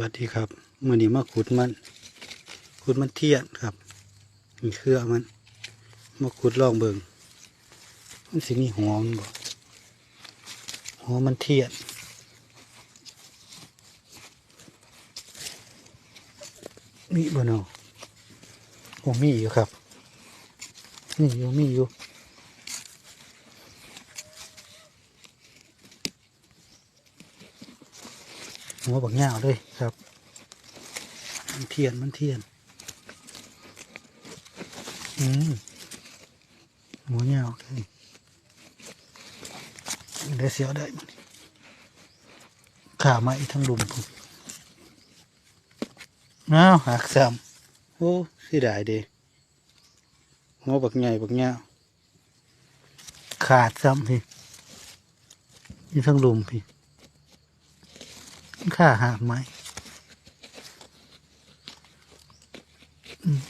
วัสดีครับมื่อนี้มาขุดมัน ขุดมันเทียนครับมีเครือมัน มาขุดลองเบิงมันสิมีหัวมันบ่หัวมันเทียนมีบ่เนาะโอ้มีอยู่ครับนี่อยู่มีอยู่ หัวบักยาวเลยครับ มันเทียนมันเทียน อืมหัวเงาแค่นี้เดี๋ยวเสียวได้มันขามาอีกทั้งลุมผมน้าวหักซ้ำโอ้สิได้เด้หัวบักใหญ่บักเงาขาดซ้ำพี่อีกทั้งลุมพี่ ข้าหาไหมอืม